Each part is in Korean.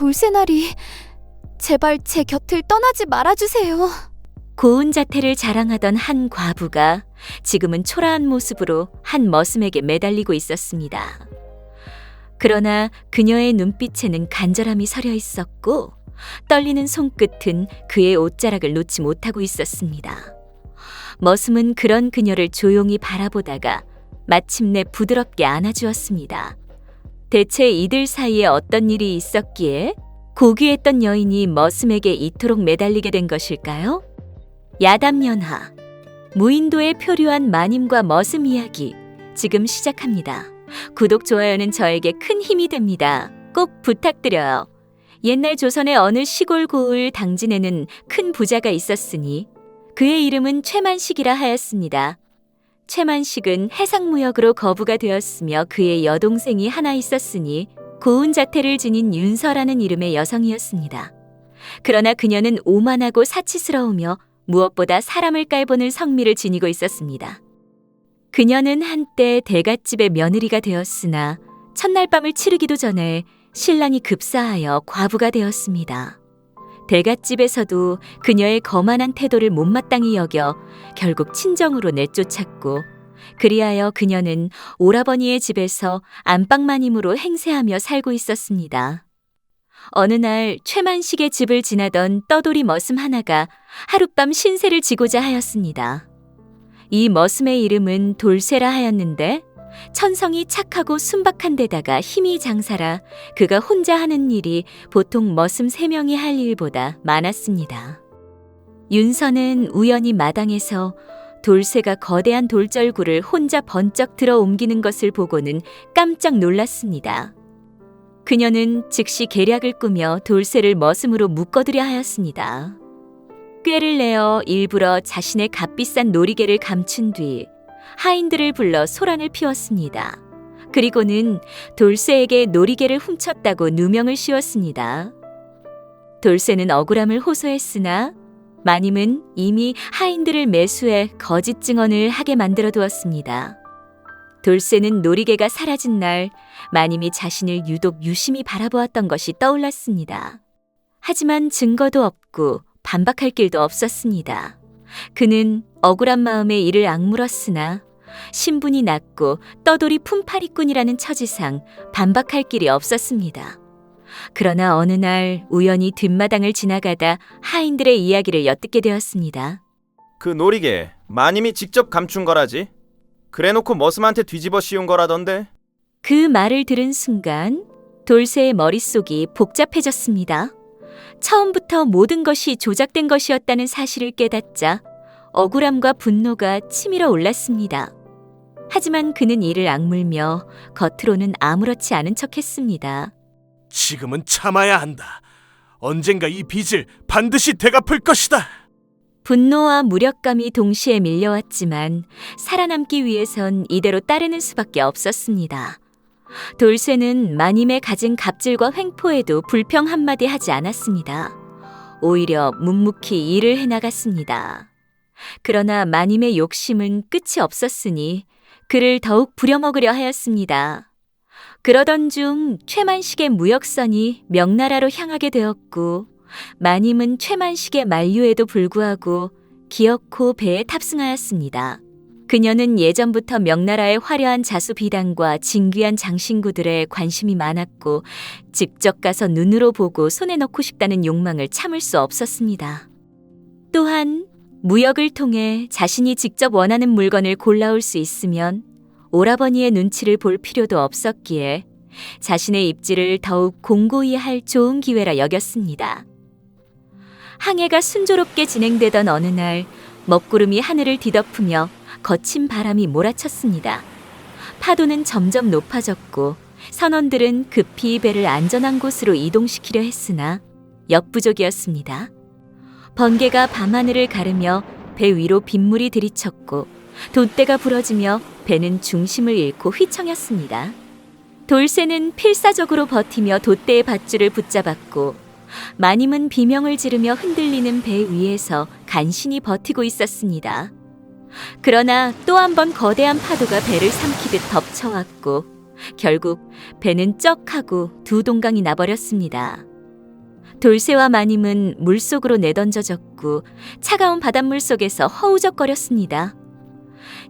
돌쇠날이 제발 제 곁을 떠나지 말아주세요. 고운 자태를 자랑하던 한 과부가 지금은 초라한 모습으로 한 머슴에게 매달리고 있었습니다. 그러나 그녀의 눈빛에는 간절함이 서려 있었고 떨리는 손끝은 그의 옷자락을 놓지 못하고 있었습니다. 머슴은 그런 그녀를 조용히 바라보다가 마침내 부드럽게 안아주었습니다. 대체 이들 사이에 어떤 일이 있었기에 고귀했던 여인이 머슴에게 이토록 매달리게 된 것일까요? 야담연하 무인도에 표류한 마님과 머슴 이야기 지금 시작합니다. 구독 좋아요는 저에게 큰 힘이 됩니다. 꼭 부탁드려요. 옛날 조선의 어느 시골 고을 당진에는 큰 부자가 있었으니 그의 이름은 최만식이라 하였습니다. 최만식은 해상무역으로 거부가 되었으며 그의 여동생이 하나 있었으니 고운 자태를 지닌 윤서라는 이름의 여성이었습니다. 그러나 그녀는 오만하고 사치스러우며 무엇보다 사람을 깔보는 성미를 지니고 있었습니다. 그녀는 한때 대갓집의 며느리가 되었으나 첫날 밤을 치르기도 전에 신랑이 급사하여 과부가 되었습니다. 대갓집에서도 그녀의 거만한 태도를 못마땅히 여겨 결국 친정으로 내쫓았고 그리하여 그녀는 오라버니의 집에서 안방마님으로 행세하며 살고 있었습니다. 어느 날 최만식의 집을 지나던 떠돌이 머슴 하나가 하룻밤 신세를 지고자 하였습니다. 이 머슴의 이름은 돌쇠라 하였는데 천성이 착하고 순박한 데다가 힘이 장사라 그가 혼자 하는 일이 보통 머슴 세 명이 할 일보다 많았습니다. 윤서는 우연히 마당에서 돌쇠가 거대한 돌절구를 혼자 번쩍 들어 옮기는 것을 보고는 깜짝 놀랐습니다. 그녀는 즉시 계략을 꾸며 돌쇠를 머슴으로 묶어두려 하였습니다. 꾀를 내어 일부러 자신의 값비싼 놀이개를 감춘 뒤 하인들을 불러 소란을 피웠습니다. 그리고는 돌쇠에게 놀이개를 훔쳤다고 누명을 씌웠습니다. 돌쇠는 억울함을 호소했으나 마님은 이미 하인들을 매수해 거짓 증언을 하게 만들어 두었습니다. 돌쇠는 놀이개가 사라진 날 마님이 자신을 유독 유심히 바라보았던 것이 떠올랐습니다. 하지만 증거도 없고 반박할 길도 없었습니다. 그는 억울한 마음에 이를 악물었으나 신분이 낮고 떠돌이 품팔이꾼이라는 처지상 반박할 길이 없었습니다. 그러나 어느 날 우연히 뒷마당을 지나가다 하인들의 이야기를 엿듣게 되었습니다. 그 놀이개 마님이 직접 감춘 거라지. 그래놓고 머슴한테 뒤집어 씌운 거라던데. 그 말을 들은 순간 돌쇠의 머릿속이 복잡해졌습니다. 처음부터 모든 것이 조작된 것이었다는 사실을 깨닫자 억울함과 분노가 치밀어 올랐습니다. 하지만 그는 이를 악물며 겉으로는 아무렇지 않은 척 했습니다. 지금은 참아야 한다. 언젠가 이 빚을 반드시 되갚을 것이다. 분노와 무력감이 동시에 밀려왔지만 살아남기 위해선 이대로 따르는 수밖에 없었습니다. 돌쇠는 마님의 가진 갑질과 횡포에도 불평 한마디 하지 않았습니다. 오히려 묵묵히 일을 해나갔습니다. 그러나 마님의 욕심은 끝이 없었으니 그를 더욱 부려먹으려 하였습니다. 그러던 중 최만식의 무역선이 명나라로 향하게 되었고 마님은 최만식의 만류에도 불구하고 기어코 배에 탑승하였습니다. 그녀는 예전부터 명나라의 화려한 자수 비단과 진귀한 장신구들에 관심이 많았고 직접 가서 눈으로 보고 손에 넣고 싶다는 욕망을 참을 수 없었습니다. 또한 무역을 통해 자신이 직접 원하는 물건을 골라올 수 있으면 오라버니의 눈치를 볼 필요도 없었기에 자신의 입지를 더욱 공고히 할 좋은 기회라 여겼습니다. 항해가 순조롭게 진행되던 어느 날 먹구름이 하늘을 뒤덮으며 거친 바람이 몰아쳤습니다. 파도는 점점 높아졌고 선원들은 급히 배를 안전한 곳으로 이동시키려 했으나 역부족이었습니다. 번개가 밤하늘을 가르며 배 위로 빗물이 들이쳤고 돛대가 부러지며 배는 중심을 잃고 휘청였습니다. 돌쇠는 필사적으로 버티며 돛대의 밧줄을 붙잡았고 마님은 비명을 지르며 흔들리는 배 위에서 간신히 버티고 있었습니다. 그러나 또 한 번 거대한 파도가 배를 삼키듯 덮쳐왔고 결국 배는 쩍 하고 두 동강이 나버렸습니다. 돌쇠와 마님은 물속으로 내던져졌고 차가운 바닷물 속에서 허우적거렸습니다.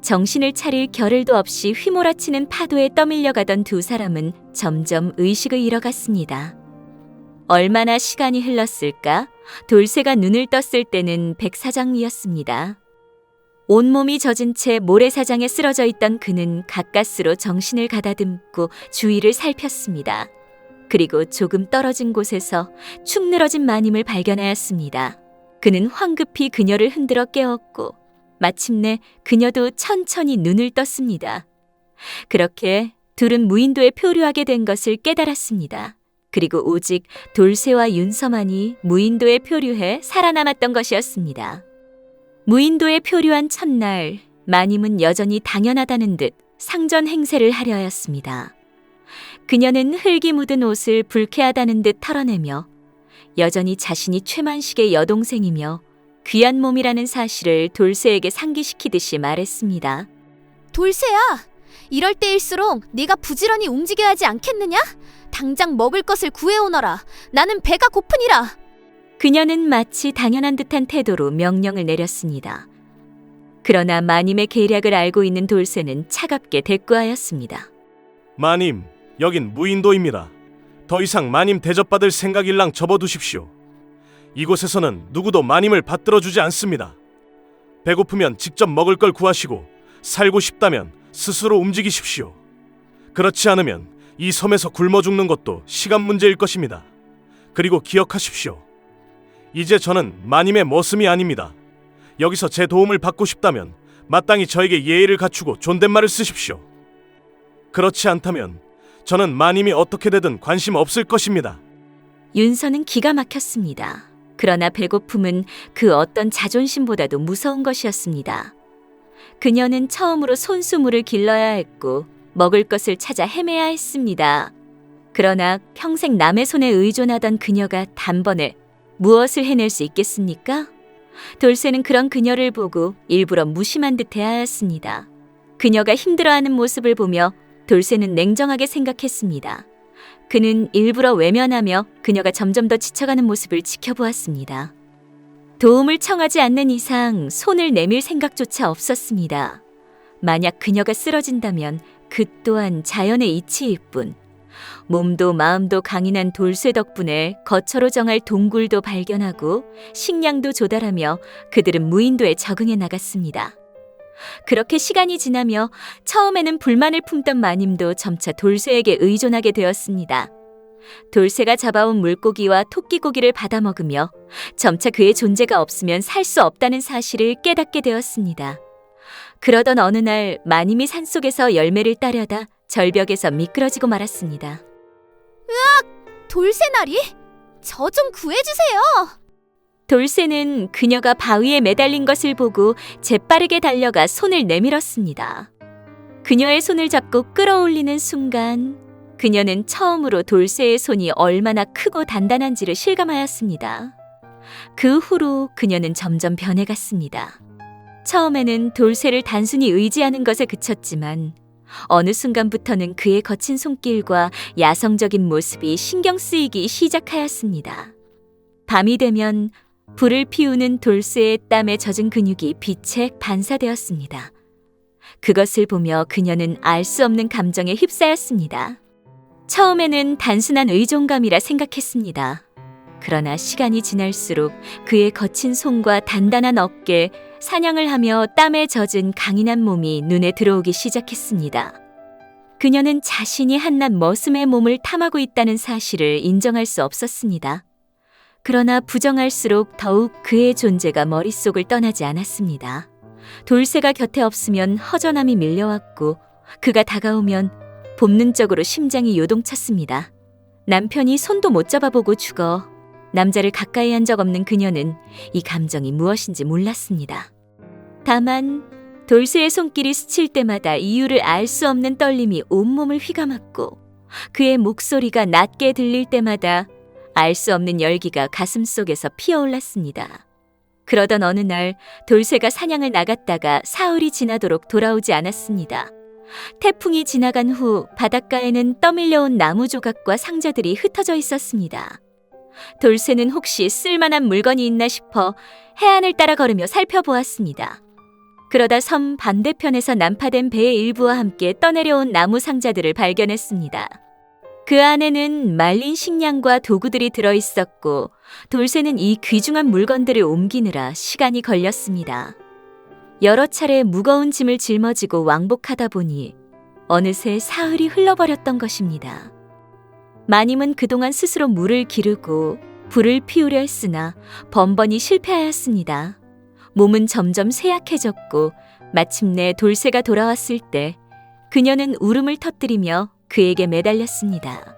정신을 차릴 겨를도 없이 휘몰아치는 파도에 떠밀려가던 두 사람은 점점 의식을 잃어갔습니다. 얼마나 시간이 흘렀을까? 돌쇠가 눈을 떴을 때는 백사장이었습니다. 온몸이 젖은 채 모래사장에 쓰러져 있던 그는 가까스로 정신을 가다듬고 주위를 살폈습니다. 그리고 조금 떨어진 곳에서 축 늘어진 마님을 발견하였습니다. 그는 황급히 그녀를 흔들어 깨웠고 마침내 그녀도 천천히 눈을 떴습니다. 그렇게 둘은 무인도에 표류하게 된 것을 깨달았습니다. 그리고 오직 돌쇠와 윤서만이 무인도에 표류해 살아남았던 것이었습니다. 무인도에 표류한 첫날, 마님은 여전히 당연하다는 듯 상전 행세를 하려 하였습니다. 그녀는 흙이 묻은 옷을 불쾌하다는 듯 털어내며 여전히 자신이 최만식의 여동생이며 귀한 몸이라는 사실을 돌쇠에게 상기시키듯이 말했습니다. 돌쇠야, 이럴 때일수록 네가 부지런히 움직여야 하지 않겠느냐? 당장 먹을 것을 구해오너라. 나는 배가 고프니라. 그녀는 마치 당연한 듯한 태도로 명령을 내렸습니다. 그러나 마님의 계략을 알고 있는 돌쇠는 차갑게 대꾸하였습니다. 마님, 여긴 무인도입니다. 더 이상 마님 대접받을 생각일랑 접어두십시오. 이곳에서는 누구도 마님을 받들어 주지 않습니다. 배고프면 직접 먹을 걸 구하시고 살고 싶다면 스스로 움직이십시오. 그렇지 않으면 이 섬에서 굶어 죽는 것도 시간 문제일 것입니다. 그리고 기억하십시오. 이제 저는 마님의 머슴이 아닙니다. 여기서 제 도움을 받고 싶다면 마땅히 저에게 예의를 갖추고 존댓말을 쓰십시오. 그렇지 않다면 저는 마님이 어떻게 되든 관심 없을 것입니다. 윤서는 기가 막혔습니다. 그러나 배고픔은 그 어떤 자존심보다도 무서운 것이었습니다. 그녀는 처음으로 손수물을 길러야 했고 먹을 것을 찾아 헤매야 했습니다. 그러나 평생 남의 손에 의존하던 그녀가 단번에 무엇을 해낼 수 있겠습니까? 돌쇠는 그런 그녀를 보고 일부러 무심한 듯 대하였습니다. 그녀가 힘들어하는 모습을 보며 돌쇠는 냉정하게 생각했습니다. 그는 일부러 외면하며 그녀가 점점 더 지쳐가는 모습을 지켜보았습니다. 도움을 청하지 않는 이상 손을 내밀 생각조차 없었습니다. 만약 그녀가 쓰러진다면 그 또한 자연의 이치일 뿐. 몸도 마음도 강인한 돌쇠 덕분에 거처로 정할 동굴도 발견하고 식량도 조달하며 그들은 무인도에 적응해 나갔습니다. 그렇게 시간이 지나며 처음에는 불만을 품던 마님도 점차 돌쇠에게 의존하게 되었습니다. 돌쇠가 잡아온 물고기와 토끼고기를 받아 먹으며 점차 그의 존재가 없으면 살 수 없다는 사실을 깨닫게 되었습니다. 그러던 어느 날 마님이 산속에서 열매를 따려다 절벽에서 미끄러지고 말았습니다. 돌쇠나리? 저 좀 구해주세요. 돌쇠는 그녀가 바위에 매달린 것을 보고 재빠르게 달려가 손을 내밀었습니다. 그녀의 손을 잡고 끌어올리는 순간 그녀는 처음으로 돌쇠의 손이 얼마나 크고 단단한지를 실감하였습니다. 그 후로 그녀는 점점 변해갔습니다. 처음에는 돌쇠를 단순히 의지하는 것에 그쳤지만 어느 순간부터는 그의 거친 손길과 야성적인 모습이 신경 쓰이기 시작하였습니다. 밤이 되면 불을 피우는 돌쇠의 땀에 젖은 근육이 빛에 반사되었습니다. 그것을 보며 그녀는 알 수 없는 감정에 휩싸였습니다. 처음에는 단순한 의존감이라 생각했습니다. 그러나 시간이 지날수록 그의 거친 손과 단단한 어깨, 사냥을 하며 땀에 젖은 강인한 몸이 눈에 들어오기 시작했습니다. 그녀는 자신이 한낱 머슴의 몸을 탐하고 있다는 사실을 인정할 수 없었습니다. 그러나 부정할수록 더욱 그의 존재가 머릿속을 떠나지 않았습니다. 돌쇠가 곁에 없으면 허전함이 밀려왔고 그가 다가오면 본능적으로 심장이 요동쳤습니다. 남편이 손도 못 잡아보고 죽어 남자를 가까이 한 적 없는 그녀는 이 감정이 무엇인지 몰랐습니다. 다만 돌쇠의 손길이 스칠 때마다 이유를 알 수 없는 떨림이 온몸을 휘감았고 그의 목소리가 낮게 들릴 때마다 알 수 없는 열기가 가슴 속에서 피어올랐습니다. 그러던 어느 날 돌쇠가 사냥을 나갔다가 사흘이 지나도록 돌아오지 않았습니다. 태풍이 지나간 후 바닷가에는 떠밀려온 나무 조각과 상자들이 흩어져 있었습니다. 돌쇠는 혹시 쓸만한 물건이 있나 싶어 해안을 따라 걸으며 살펴보았습니다. 그러다 섬 반대편에서 난파된 배의 일부와 함께 떠내려온 나무 상자들을 발견했습니다. 그 안에는 말린 식량과 도구들이 들어 있었고 돌쇠는 이 귀중한 물건들을 옮기느라 시간이 걸렸습니다. 여러 차례 무거운 짐을 짊어지고 왕복하다 보니 어느새 사흘이 흘러버렸던 것입니다. 마님은 그동안 스스로 물을 기르고 불을 피우려 했으나 번번이 실패하였습니다. 몸은 점점 쇠약해졌고 마침내 돌쇠가 돌아왔을 때 그녀는 울음을 터뜨리며 그에게 매달렸습니다.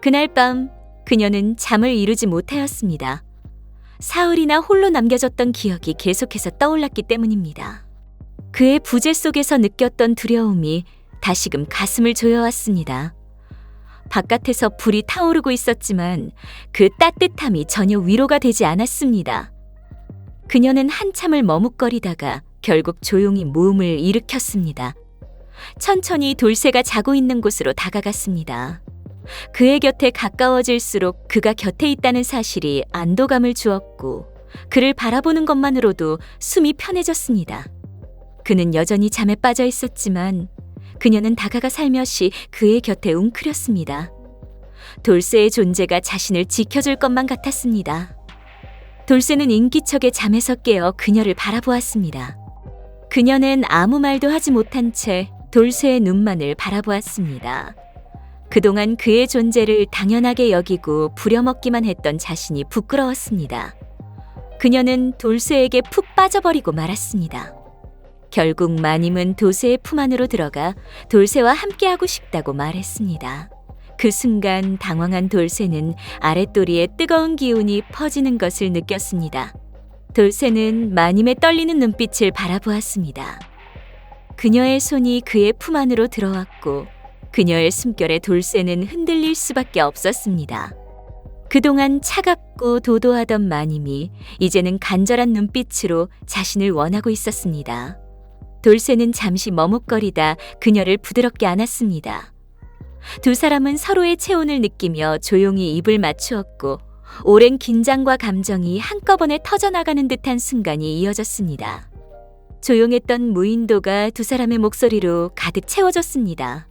그날 밤 그녀는 잠을 이루지 못하였습니다. 사흘이나 홀로 남겨졌던 기억이 계속해서 떠올랐기 때문입니다. 그의 부재 속에서 느꼈던 두려움이 다시금 가슴을 조여왔습니다. 바깥에서 불이 타오르고 있었지만 그 따뜻함이 전혀 위로가 되지 않았습니다. 그녀는 한참을 머뭇거리다가 결국 조용히 모음을 일으켰습니다. 천천히 돌쇠가 자고 있는 곳으로 다가갔습니다. 그의 곁에 가까워질수록 그가 곁에 있다는 사실이 안도감을 주었고 그를 바라보는 것만으로도 숨이 편해졌습니다. 그는 여전히 잠에 빠져 있었지만 그녀는 다가가 살며시 그의 곁에 웅크렸습니다. 돌쇠의 존재가 자신을 지켜줄 것만 같았습니다. 돌쇠는 인기척에 잠에서 깨어 그녀를 바라보았습니다. 그녀는 아무 말도 하지 못한 채 돌쇠의 눈만을 바라보았습니다. 그동안 그의 존재를 당연하게 여기고 부려먹기만 했던 자신이 부끄러웠습니다. 그녀는 돌쇠에게 푹 빠져버리고 말았습니다. 결국 마님은 도세의 품 안으로 들어가 돌쇠와 함께하고 싶다고 말했습니다. 그 순간 당황한 돌쇠는 아랫도리에 뜨거운 기운이 퍼지는 것을 느꼈습니다. 돌쇠는 마님의 떨리는 눈빛을 바라보았습니다. 그녀의 손이 그의 품 안으로 들어왔고 그녀의 숨결에 돌쇠는 흔들릴 수밖에 없었습니다. 그동안 차갑고 도도하던 마님이 이제는 간절한 눈빛으로 자신을 원하고 있었습니다. 돌쇠는 잠시 머뭇거리다 그녀를 부드럽게 안았습니다. 두 사람은 서로의 체온을 느끼며 조용히 입을 맞추었고 오랜 긴장과 감정이 한꺼번에 터져나가는 듯한 순간이 이어졌습니다. 조용했던 무인도가 두 사람의 목소리로 가득 채워졌습니다.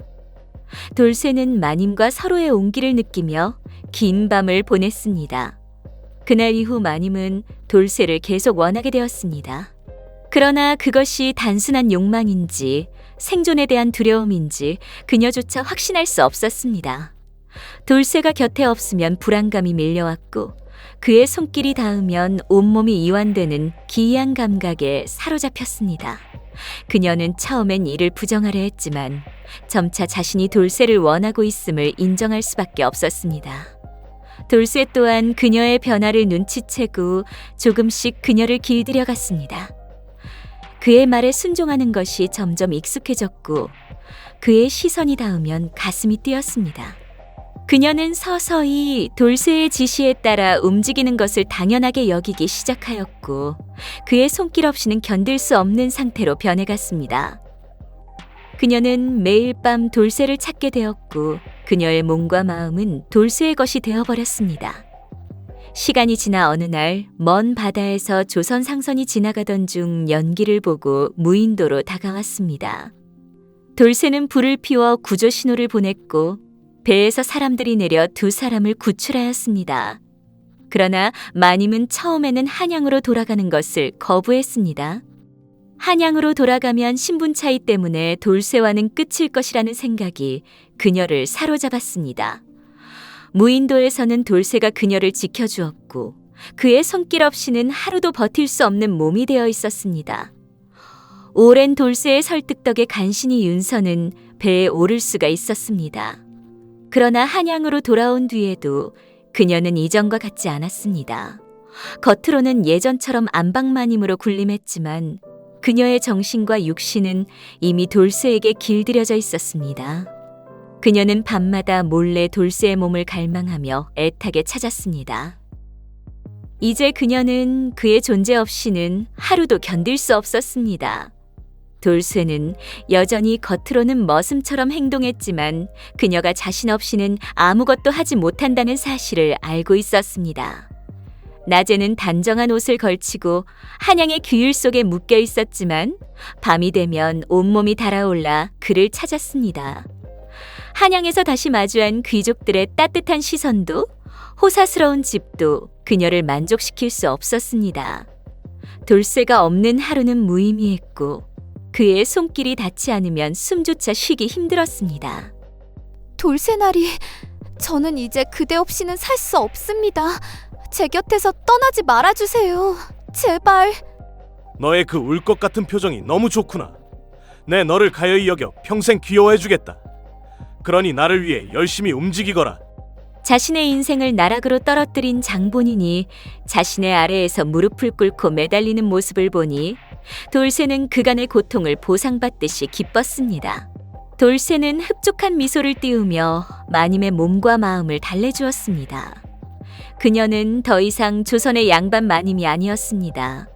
돌쇠는 마님과 서로의 온기를 느끼며 긴 밤을 보냈습니다. 그날 이후 마님은 돌쇠를 계속 원하게 되었습니다. 그러나 그것이 단순한 욕망인지 생존에 대한 두려움인지 그녀조차 확신할 수 없었습니다. 돌쇠가 곁에 없으면 불안감이 밀려왔고 그의 손길이 닿으면 온몸이 이완되는 기이한 감각에 사로잡혔습니다. 그녀는 처음엔 이를 부정하려 했지만 점차 자신이 돌쇠를 원하고 있음을 인정할 수밖에 없었습니다. 돌쇠 또한 그녀의 변화를 눈치채고 조금씩 그녀를 길들여 갔습니다. 그의 말에 순종하는 것이 점점 익숙해졌고 그의 시선이 닿으면 가슴이 뛰었습니다. 그녀는 서서히 돌쇠의 지시에 따라 움직이는 것을 당연하게 여기기 시작하였고 그의 손길 없이는 견딜 수 없는 상태로 변해갔습니다. 그녀는 매일 밤 돌쇠를 찾게 되었고 그녀의 몸과 마음은 돌쇠의 것이 되어버렸습니다. 시간이 지나 어느 날 먼 바다에서 조선 상선이 지나가던 중 연기를 보고 무인도로 다가왔습니다. 돌쇠는 불을 피워 구조 신호를 보냈고 배에서 사람들이 내려 두 사람을 구출하였습니다. 그러나 마님은 처음에는 한양으로 돌아가는 것을 거부했습니다. 한양으로 돌아가면 신분 차이 때문에 돌쇠와는 끝일 것이라는 생각이 그녀를 사로잡았습니다. 무인도에서는 돌쇠가 그녀를 지켜주었고 그의 손길 없이는 하루도 버틸 수 없는 몸이 되어 있었습니다. 오랜 돌쇠의 설득 덕에 간신히 윤서는 배에 오를 수가 있었습니다. 그러나 한양으로 돌아온 뒤에도 그녀는 이전과 같지 않았습니다. 겉으로는 예전처럼 안방마님으로 군림했지만 그녀의 정신과 육신은 이미 돌쇠에게 길들여져 있었습니다. 그녀는 밤마다 몰래 돌쇠의 몸을 갈망하며 애타게 찾았습니다. 이제 그녀는 그의 존재 없이는 하루도 견딜 수 없었습니다. 돌쇠는 여전히 겉으로는 머슴처럼 행동했지만 그녀가 자신 없이는 아무것도 하지 못한다는 사실을 알고 있었습니다. 낮에는 단정한 옷을 걸치고 한양의 규율 속에 묶여 있었지만 밤이 되면 온몸이 달아올라 그를 찾았습니다. 한양에서 다시 마주한 귀족들의 따뜻한 시선도 호사스러운 집도 그녀를 만족시킬 수 없었습니다. 돌쇠가 없는 하루는 무의미했고 그의 손길이 닿지 않으면 숨조차 쉬기 힘들었습니다. 돌쇠나리, 저는 이제 그대 없이는 살 수 없습니다. 제 곁에서 떠나지 말아주세요. 제발. 너의 그 울 것 같은 표정이 너무 좋구나. 내 너를 가여이 여겨 평생 귀여워해주겠다. 그러니 나를 위해 열심히 움직이거라. 자신의 인생을 나락으로 떨어뜨린 장본인이 자신의 아래에서 무릎을 꿇고 매달리는 모습을 보니 돌쇠는 그간의 고통을 보상받듯이 기뻤습니다. 돌쇠는 흡족한 미소를 띄우며 마님의 몸과 마음을 달래주었습니다. 그녀는 더 이상 조선의 양반 마님이 아니었습니다.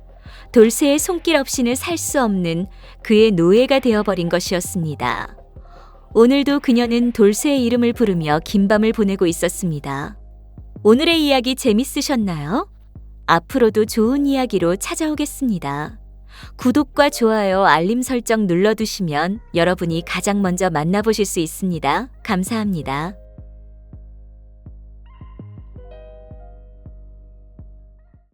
돌쇠의 손길 없이는 살 수 없는 그의 노예가 되어버린 것이었습니다. 오늘도 그녀는 돌쇠의 이름을 부르며 긴 밤을 보내고 있었습니다. 오늘의 이야기 재밌으셨나요? 앞으로도 좋은 이야기로 찾아오겠습니다. 구독과 좋아요, 알림 설정 눌러두시면 여러분이 가장 먼저 만나보실 수 있습니다. 감사합니다.